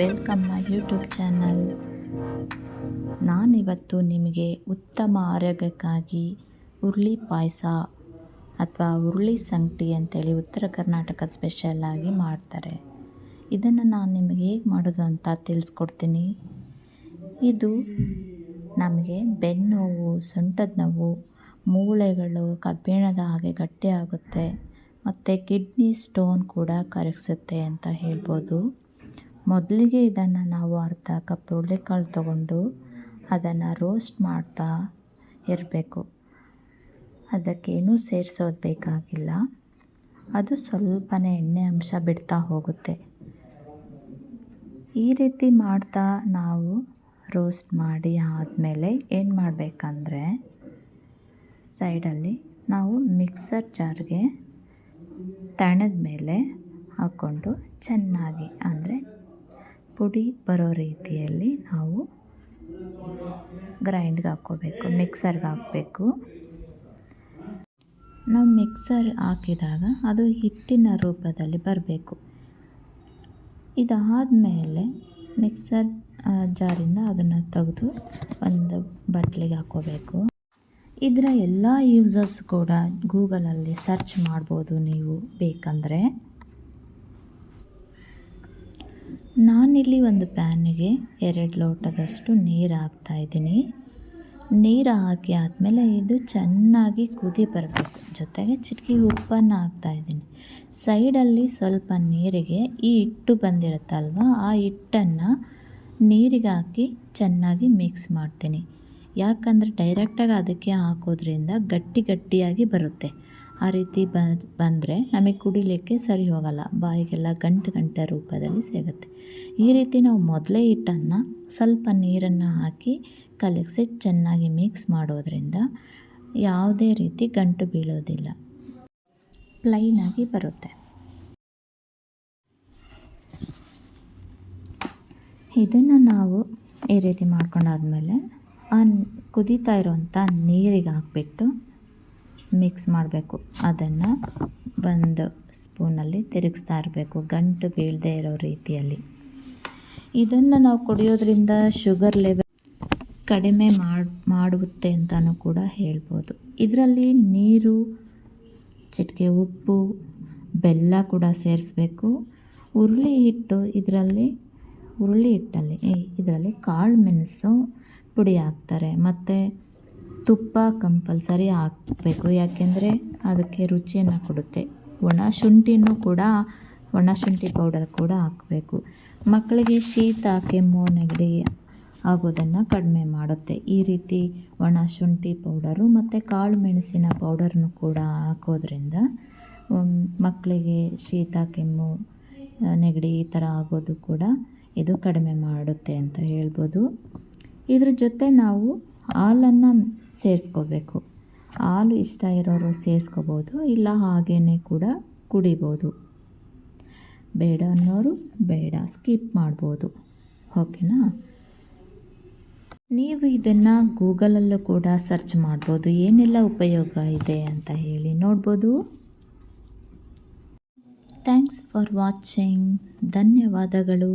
Welcome my YouTube channel. ನಾನಿವತ್ತು ನಿಮಗೆ ಉತ್ತಮ ಆರೋಗ್ಯಕ್ಕಾಗಿ ಹುರುಳಿ ಪಾಯಸ ಅಥವಾ ಹುರುಳಿ ಸಂಗಟಿ ಅಂತೇಳಿ ಉತ್ತರ ಕರ್ನಾಟಕ ಸ್ಪೆಷಲ್ಲಾಗಿ ಮಾಡ್ತಾರೆ. ಇದನ್ನು ನಾನು ನಿಮಗೆ ಹೇಗೆ ಮಾಡೋದು ಅಂತ ತಿಳಿಸ್ಕೊಡ್ತೀನಿ. ಇದು ನಮಗೆ ಬೆನ್ನೋವು ಸೊಂಟದ ನೋವು, ಮೂಳೆಗಳು, ಕಬ್ಬಿಣದ ಹಾಗೆ ಗಟ್ಟಿಯಾಗುತ್ತೆ, ಮತ್ತು ಕಿಡ್ನಿ ಸ್ಟೋನ್ ಕೂಡ ಕರಗಿಸುತ್ತೆ ಅಂತ ಹೇಳ್ಬೋದು. ಮೊದಲಿಗೆ ಇದನ್ನು ನಾವು ಅರ್ಧ ಕಪ್ ಹುರುಳಿಕಾಳು ತಗೊಂಡು ಅದನ್ನು ರೋಸ್ಟ್ ಮಾಡ್ತಾ ಇರಬೇಕು. ಅದಕ್ಕೇನೂ ಸೇರಿಸೋದು ಬೇಕಾಗಿಲ್ಲ. ಅದು ಸ್ವಲ್ಪನೇ ಎಣ್ಣೆ ಅಂಶ ಬಿಡ್ತಾ ಹೋಗುತ್ತೆ. ಈ ರೀತಿ ಮಾಡ್ತಾ ನಾವು ರೋಸ್ಟ್ ಮಾಡಿ ಆದಮೇಲೆ ಏನು ಮಾಡಬೇಕಂದ್ರೆ ಸೈಡಲ್ಲಿ ನಾವು ಮಿಕ್ಸರ್ ಜಾರ್ಗೆ ತಣದ ಮೇಲೆ ಹಾಕ್ಕೊಂಡು ಚೆನ್ನಾಗಿ ಅಂದರೆ ಪುಡಿ ಬರೋ ರೀತಿಯಲ್ಲಿ ನಾವು ಗ್ರೈಂಡ್ಗೆ ಹಾಕ್ಕೋಬೇಕು, ಮಿಕ್ಸರ್ಗೆ ಹಾಕಬೇಕು. ನಾವು ಮಿಕ್ಸರ್ ಹಾಕಿದಾಗ ಅದು ಹಿಟ್ಟಿನ ರೂಪದಲ್ಲಿ ಬರಬೇಕು. ಇದಾದ ಮೇಲೆ ಮಿಕ್ಸರ್ ಜಾರಿಂದ ಅದನ್ನು ತೆಗೆದು ಒಂದು ಬಟ್ಲಿಗೆ ಹಾಕ್ಕೋಬೇಕು. ಇದರ ಎಲ್ಲ ಯೂಸಸ್ ಕೂಡ ಗೂಗಲಲ್ಲಿ ಸರ್ಚ್ ಮಾಡ್ಬೋದು ನೀವು ಬೇಕಂದರೆ. ನಾನಿಲ್ಲಿ ಒಂದು ಪ್ಯಾನಿಗೆ ಎರಡು ಲೋಟದಷ್ಟು ನೀರು ಹಾಕ್ತಾಯಿದ್ದೀನಿ ನೀರು ಹಾಕಿ ಆದಮೇಲೆ ಇದು ಚೆನ್ನಾಗಿ ಕುದಿ ಬರಬೇಕು. ಜೊತೆಗೆ ಚಿಟಕಿ ಉಪ್ಪನ್ನು ಹಾಕ್ತಾಯಿದ್ದೀನಿ ಸೈಡಲ್ಲಿ ಸ್ವಲ್ಪ ನೀರಿಗೆ ಈ ಹಿಟ್ಟು ಬಂದಿರುತ್ತಲ್ವ, ಆ ಹಿಟ್ಟನ್ನು ನೀರಿಗೆ ಹಾಕಿ ಚೆನ್ನಾಗಿ ಮಿಕ್ಸ್ ಮಾಡ್ತೀನಿ. ಯಾಕಂದರೆ ಡೈರೆಕ್ಟಾಗಿ ಅದಕ್ಕೆ ಹಾಕೋದ್ರಿಂದ ಗಟ್ಟಿ ಗಟ್ಟಿಯಾಗಿ ಬರುತ್ತೆ. ಆ ರೀತಿ ಬಂದರೆ ನಮಗೆ ಕುಡಿಲಿಕ್ಕೆ ಸರಿ ಹೋಗಲ್ಲ. ಬಾಯಿಗೆಲ್ಲ ಗಂಟು ಗಂಟೆ ರೂಪದಲ್ಲಿ ಸಿಗುತ್ತೆ ಈ ರೀತಿ ನಾವು ಮೊದಲೇ ಹಿಟ್ಟನ್ನು ಸ್ವಲ್ಪ ನೀರನ್ನು ಹಾಕಿ ಕಲಗಿಸಿ ಚೆನ್ನಾಗಿ ಮಿಕ್ಸ್ ಮಾಡೋದ್ರಿಂದ ಯಾವುದೇ ರೀತಿ ಗಂಟು ಬೀಳೋದಿಲ್ಲ. ಪ್ಲೈನಾಗಿ ಬರುತ್ತೆ. ಇದನ್ನು ನಾವು ಈ ರೀತಿ ಮಾಡ್ಕೊಂಡಾದ್ಮೇಲೆ ಆ ಕುದೀತಾ ಇರೋವಂಥ ನೀರಿಗೆ ಹಾಕ್ಬಿಟ್ಟು ಮಿಕ್ಸ್ ಮಾಡಬೇಕು. ಅದನ್ನು ಒಂದು ಸ್ಪೂನಲ್ಲಿ ತಿರುಗಿಸ್ತಾ ಇರಬೇಕು. ಗಂಟು ಬೀಳದೆ ಇರೋ ರೀತಿಯಲ್ಲಿ. ಇದನ್ನು ನಾವು ಕುಡಿಯೋದ್ರಿಂದ ಶುಗರ್ ಲೆವೆಲ್ ಕಡಿಮೆ ಮಾಡಿ, ಮಾಡುತ್ತೆ ಅಂತಲೂ ಕೂಡ ಹೇಳ್ಬೋದು. ಇದರಲ್ಲಿ ನೀರು, ಚಿಟಿಕೆ ಉಪ್ಪು, ಬೆಲ್ಲ ಕೂಡ ಸೇರಿಸ್ಬೇಕು. ಹುರುಳಿ ಹಿಟ್ಟು ಇದರಲ್ಲಿ ಹುರುಳಿ ಹಿಟ್ಟಲ್ಲಿ ಇದರಲ್ಲಿ ಕಾಳು ಮೆಣಸು ಪುಡಿ ಹಾಕ್ತಾರೆ. ಮತ್ತು ತುಪ್ಪ ಕಂಪಲ್ಸರಿ ಹಾಕಬೇಕು. ಯಾಕೆಂದರೆ ಅದಕ್ಕೆ ರುಚಿಯನ್ನು ಕೊಡುತ್ತೆ. ಒಣ ಶುಂಠಿನೂ ಕೂಡ, ಒಣ ಶುಂಠಿ ಪೌಡರ್ ಕೂಡ ಹಾಕಬೇಕು. ಮಕ್ಕಳಿಗೆ ಶೀತ, ಕೆಮ್ಮು, ನೆಗಡಿ ಆಗೋದನ್ನು ಕಡಿಮೆ ಮಾಡುತ್ತೆ. ಈ ರೀತಿ ಒಣ ಶುಂಠಿ ಪೌಡರು ಮತ್ತು ಕಾಳು ಮೆಣಸಿನ ಪೌಡರ್ನು ಕೂಡ ಹಾಕೋದ್ರಿಂದ ಮಕ್ಕಳಿಗೆ ಶೀತ, ಕೆಮ್ಮು, ನೆಗಡಿ ಈ ಥರ ಆಗೋದು ಕೂಡ ಇದು ಕಡಿಮೆ ಮಾಡುತ್ತೆ ಅಂತ ಹೇಳ್ಬೋದು. ಇದ್ರ ಜೊತೆ ನಾವು ಹಾಲನ್ನು ಸೇರಿಸ್ಕೋಬೇಕು. ಹಾಲು ಇಷ್ಟ ಇರೋರು ಸೇರಿಸ್ಕೋಬೋದು, ಇಲ್ಲ ಹಾಗೇ ಕೂಡ ಕುಡಿಬೋದು. ಬೇಡ ಅನ್ನೋರು ಬೇಡ, ಸ್ಕಿಪ್ ಮಾಡ್ಬೋದು. ಓಕೆನಾ? ನೀವು ಇದನ್ನು ಗೂಗಲಲ್ಲೂ ಕೂಡ ಸರ್ಚ್ ಮಾಡ್ಬೋದು. ಏನೆಲ್ಲ ಉಪಯೋಗ ಇದೆ ಅಂತ ಹೇಳಿ ನೋಡ್ಬೋದು. ಥ್ಯಾಂಕ್ಸ್ ಫಾರ್ ವಾಚಿಂಗ್ ಧನ್ಯವಾದಗಳು.